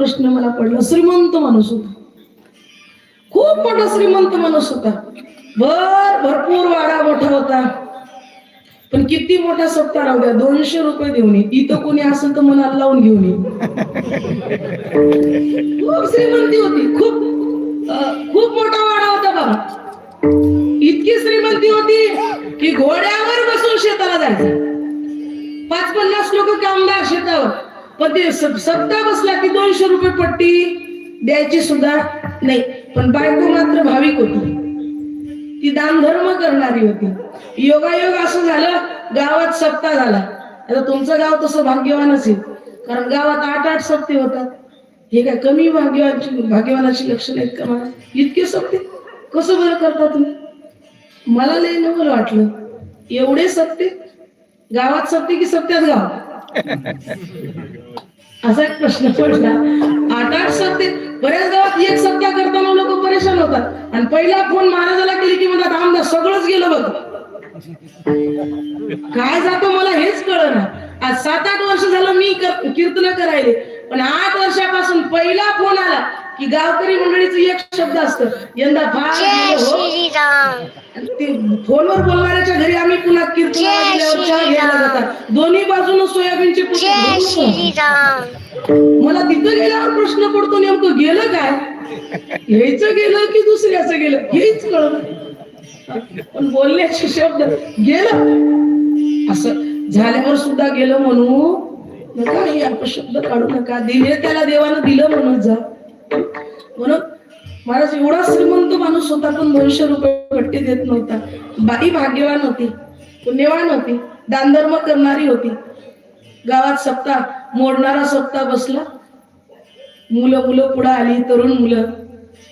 प्रश्न मला पडला श्रीमंत माणूस होता. खूप मोठा श्रीमंत माणूस होता. भर भरपूर वाडा मोठा होता. पण किती मोठा सप्ताह राहू द्या दोनशे रुपये देऊन ये. इथं कोणी असेल तर मनात लावून घेऊन ये. खूप श्रीमंती होती. खूप खूप मोठा वाडा होता बाबा. इतकी श्रीमंती होती की घोड्यावर बसून शेताला जायचं. पाच पन्नास लोक कामदार शेतावर. पण ते सप- बसला की दोनशे रुपये पट्टी द्यायची सुद्धा नाही. पण बायको मात्र भाविक होती. ती दानधर्म करणारी होती. योगायोग असं झालं गावात सप्ताह झाला. आता तुमचं गाव तसं भाग्यवानच आहे. कारण गावात आठ आठ सप्ते होतात. हे काय कमी भाग्यवानची भाग्यवानाची लक्षण आहेत का मला? इतके सप्ते कसं बरं करता तुम्ही? मला लय नवल वाटलं. एवढे सप्ते गावात सप्ते की सप्त्यात गाव? असा एक प्रश्न पडला. आठ आठ सप्ते बऱ्याच गावात एक सत्या करताना लोक परेशान होतात. आणि पहिला फोन महाराजाला केली की म्हणतात आमदार सगळंच गेलं बघ. काय जातो मला हेच कळ ना आज सात आठ वर्ष झालं मी कीर्तन करायले. पण आठ वर्षापासून पहिला फोन आला. की गावकरी मंडळीचं एक शब्द असतं. यंदा फार गेलं हो. फोनवर बोलणाऱ्याच्या घरी आम्ही पुन्हा चहा श्रीराम. घ्यायला जातात. दोन्ही बाजून सोयाबीनचे मला तिथं गेल्यावर प्रश्न पडतो नेमकं गेलं काय? ह्याचं गेलं की दुसऱ्याचं गेलं? हेच कळत पण बोलण्याचे शब्द गेलं. असं झाल्यावर सुद्धा गेलं म्हणू नका हे अपशब्द काढू नका. दिले त्याला देवानं दिलं म्हणून जा. म्हणून महाराज एवढा श्रीमंत माणूस होता पण दोनशे रुपये पट्टी देत नव्हता. बाई भाग्यवान होती पुण्यवान होती दानधर्म करणारी होती. गावात सप्ताह मोडणारा सप्ताह बसला. मुलं मुलं पुढं आली तरुण मुलं.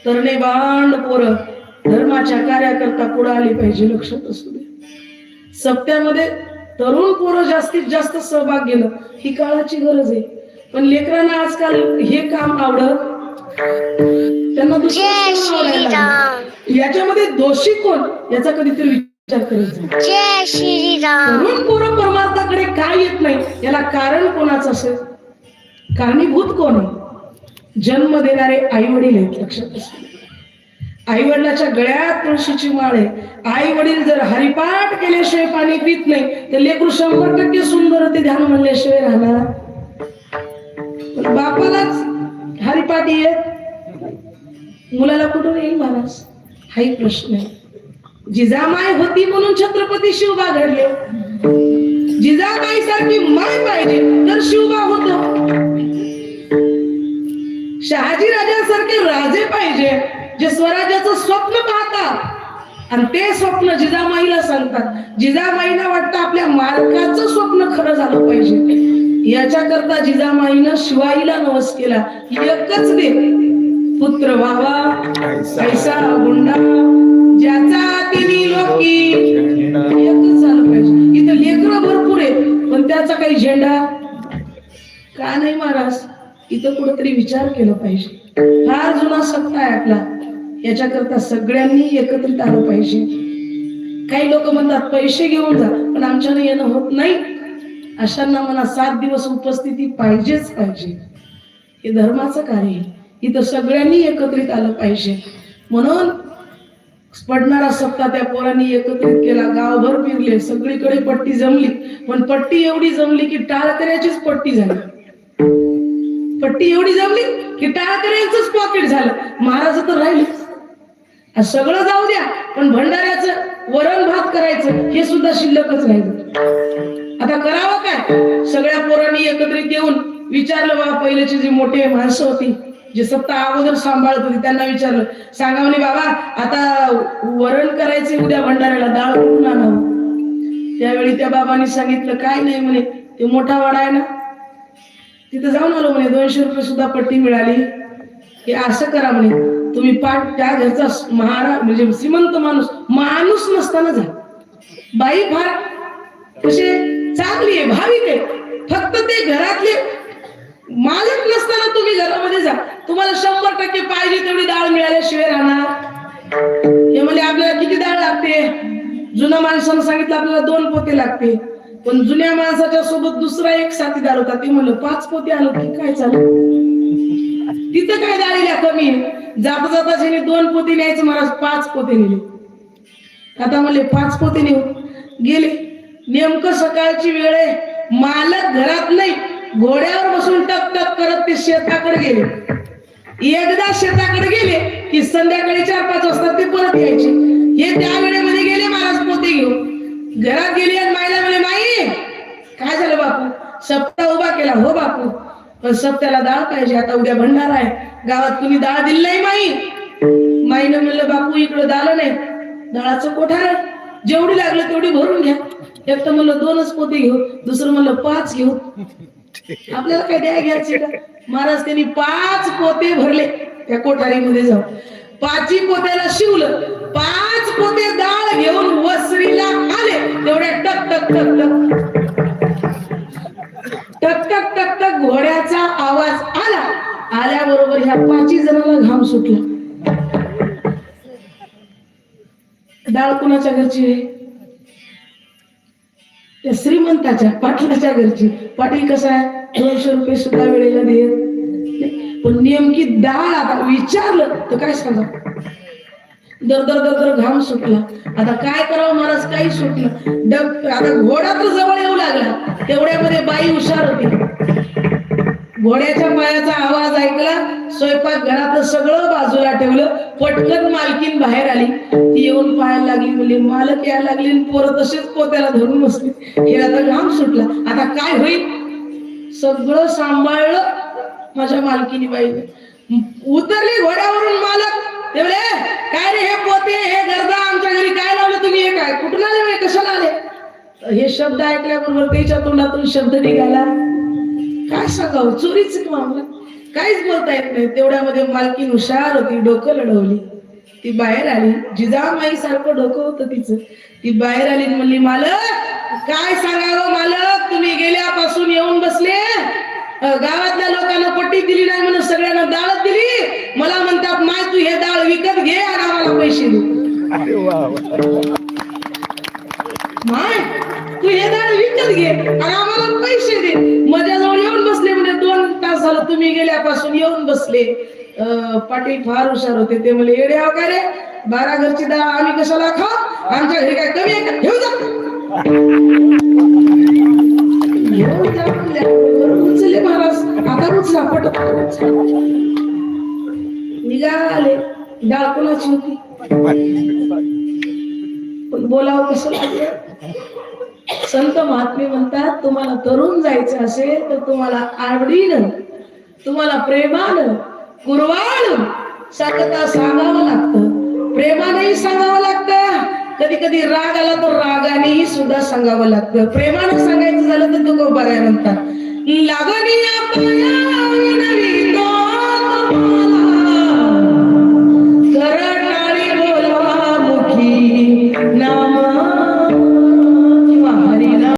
तरणे बांड पोरं धर्माच्या कार्याकरता पुढे आली पाहिजे लक्षात असू दे. सप्त्यामध्ये तरुण पोरं जास्तीत जास्त सहभाग घेणं ही काळाची गरज आहे. पण लेकरांना आजकाल हे काम आवडत त्यांना याच्यामध्ये दोषी कोण? याचा कधीतरी विचार श्रीराम तरुण पोरं परमार्थाकडे काय येत नाही? याला कारण कोणाचं असेल? कारणीभूत कोण आहे? जन्म देणारे आई वडील आहेत लक्षात आई वडिलाच्या गळ्यात तुळशीची माळ आहे. आई वडील जर हरिपाठ केल्याशिवाय पाणी पित नाही तर लेकरू शंभर टक्के सुंदर ते ध्यान म्हणल्याशिवाय राहणार. बापालाच हरिपाठ येत मुलाला कुठून येईल महाराज हाही प्रश्न आहे. जिजामाय होती म्हणून छत्रपती शिवबा घडले. जिजाबाई सारखी माय पाहिजे तर शिवबा होतो. शहाजी राजासारखे राजे पाहिजे जे स्वराज्याचं स्वप्न पाहत आणि ते स्वप्न जिजामाईला सांगतात. जिजामाईला वाटतं आपल्या मालकाचं स्वप्न खरं झालं पाहिजे. याच्याकरता जिजामाईनं शिवाईला नवस केला. एकच दे. पुत्र व्हावा. ऐसा गुंडा. ज्याचा तिन्ही लोकी एकच झालं पाहिजे. इथं लेकरं भरपूर आहे पण त्याचा काही झेंडा का नाही महाराज? इथं कुठेतरी विचार केला पाहिजे. फार जुना सत्ता आहे आपला. याच्याकरता सगळ्यांनी एकत्रित आलं पाहिजे. काही लोक म्हणतात पैसे घेऊन जा पण आमच्याने येणं होत नाही. अशांना मला सात दिवस उपस्थिती पाहिजेच पाहिजे. हे धर्माचं कार्य इथं सगळ्यांनी एकत्रित आलं पाहिजे. म्हणून पडणारा सप्ताह त्या पोरांनी एकत्रित केला. गावभर फिरले सगळीकडे पट्टी जमली. पण पट्टी एवढी जमली की टाळकऱ्याचीच पट्टी झाली. पट्टी एवढी जमली की टाळकऱ्यांचंच पॉकेट झालं. महाराज तर राहिले सगळं जाऊ द्या पण भंडाऱ्याचं वरण भात करायचं हे सुद्धा शिल्लकच राहील आता करावं काय? सगळ्या पोरांनी एकत्रित येऊन विचारलं बाबा पहिल्याची जी मोठे माणसं होती जे सत्ता अगोदर सांभाळत होती त्यांना विचारलं. सांगा म्हणे बाबा आता वरण करायचे उद्या भंडाऱ्याला डाळ कुठून आणावं? त्यावेळी त्या बाबांनी सांगितलं काय नाही म्हणे ते मोठा वाडा आहे ना. तिथं जाऊन आलो म्हणे दोनशे रुपये सुद्धा पट्टी मिळाली. हे असं करा म्हणे तुम्ही पाठ त्या घरचा महाराज म्हणजे श्रीमंत माणूस माणूस नसताना जा बाई फार कसे चांगली आहे भाविक आहे. फक्त ते घरातले मालक नसताना तुम्ही घरामध्ये जा. तुम्हाला शंभर टक्के पाहिजे तेवढी डाळ मिळाल्याशिवाय राहणार. हे म्हणजे आपल्याला किती डाळ लागते? जुन्या माणसानं सांगितलं आपल्याला दोन पोते लागते. पण जुन्या माणसाच्या सोबत दुसरा एक साथीदार होता. ते म्हणलं पाच पोते आलो की काय चालू? तिथं काय डाळीला कमी? जाता जाता शिने दोन पोती न्यायचे महाराज पाच पोते नेले आता म्हणले पाच पोते नेऊ. गेले. नेमकं सकाळची वेळ आहे. मालक घरात नाही. घोड्यावर बसून टक टक करत ते शेताकडे गेले. एकदा शेताकडे गेले की संध्याकाळी चार पाच वाजता ते परत यायचे. हे त्या वेळेमध्ये गेले महाराज पोते घेऊन. घरात गेली आणि मायला म्हणले माई काय झालं बापू? सप्ता उभा केला. हो बापू पण सप्त्याला डाळ पाहिजे. आता उद्या भंडारा आहे. गावात तुम्ही डाळ दिली नाही माई. माईनं म्हणलं बापू इकडं दाल नाही. डाळाचं कोठार जेवढी लागलं तेवढी भरून घ्या. एक तर म्हणलं दोनच पोते घेऊ. दुसरं म्हणलं पाच घेऊ. आपल्याला काय द्या घ्यायचे महाराज त्यांनी पाच पोते भरले त्या कोठारीमध्ये जाऊन. पाची पोत्याला शिवलं. पाच पोते डाळ घेऊन वसरीला आले. तेवढ्या टक टक टक टक. टक टक टक टक घोड्याचा आवाज आला. आल्याबरोबर ह्या पाचही जणांना घाम सुटला. डाळ कुणाच्या घरची आहे त्या श्रीमंताच्या पाटलाच्या घरची. पाटील कसा आहे? दोनशे रुपये सुद्धा वेळेला देत नाही. पण नेमकी डाळ आता विचारलं तर काय सांगा? दर दर दर दर घाम सुटला. आता काय करावं महाराज? काही सुटलं. डब आता घोडा तर जवळ येऊ लागला. तेवढ्यामध्ये बाई हुशार होती. घोड्याच्या पायाचा आवाज ऐकला स्वयंपाक घरातलं सगळं बाजूला ठेवलं पटकन मालकीन बाहेर आली. ती येऊन पाहायला लागली म्हणजे मालक यायला लागली आणि पोरं तसेच पोत्याला धरून बसली. हे आता घाम सुटला. आता काय होईल? सगळं सांभाळलं माझ्या मालकीनी बाईने उतरली घोड्यावरून मालक. ते काय रे हे पोते हे गर्दा आमच्या घरी काय लावलं तुम्ही हे काय? कुठून आले कशाला आले? हे शब्द ऐकल्याबरोबर त्याच्या तोंडातून शब्द निघाला. काय सांगावं? चोरीच मामला काहीच बोलता येत नाही. तेवढ्यामध्ये मालकीन हुशार होती डोकं लढवली. ती बाहेर आली. जिजामाई सारखं डोकं होतं तिचं. ती बाहेर आली म्हणली मालक काय सांगावं मालक? तुम्ही गेल्यापासून येऊन बसले. गावातल्या लोकांना पट्टी दिली नाही म्हणून सगळ्यांना डाळच दिली. मला म्हणतात माय तू हे डाळ विकत घे आणि आम्हाला पैसे दे. माय तू हे डाळ विकत घे. बसले. पाटील फार हुशार होते. ते म्हणले येडे आहो काय रे? बारा घरची डाळ आम्ही कशाला खाऊ आमच्या घरी काय कमी आहे का? घेऊ जा. उचलले महाराज. आता उचला पट निघाले. डाळ कोणाची होती? बोलावं कसं संत महात्मे म्हणतात तुम्हाला तरुण जायचं असेल तर तुम्हाला आवडीनं तुम्हाला प्रेमानं कुरवाळ सांगता सांगावं लागतं. प्रेमानेही सांगावं लागतं. कधी कधी राग आला तर रागानेही सुद्धा सांगावं लागतं. प्रेमानं सांगायचं झालं तर तो बऱ्या म्हणतात. लागणी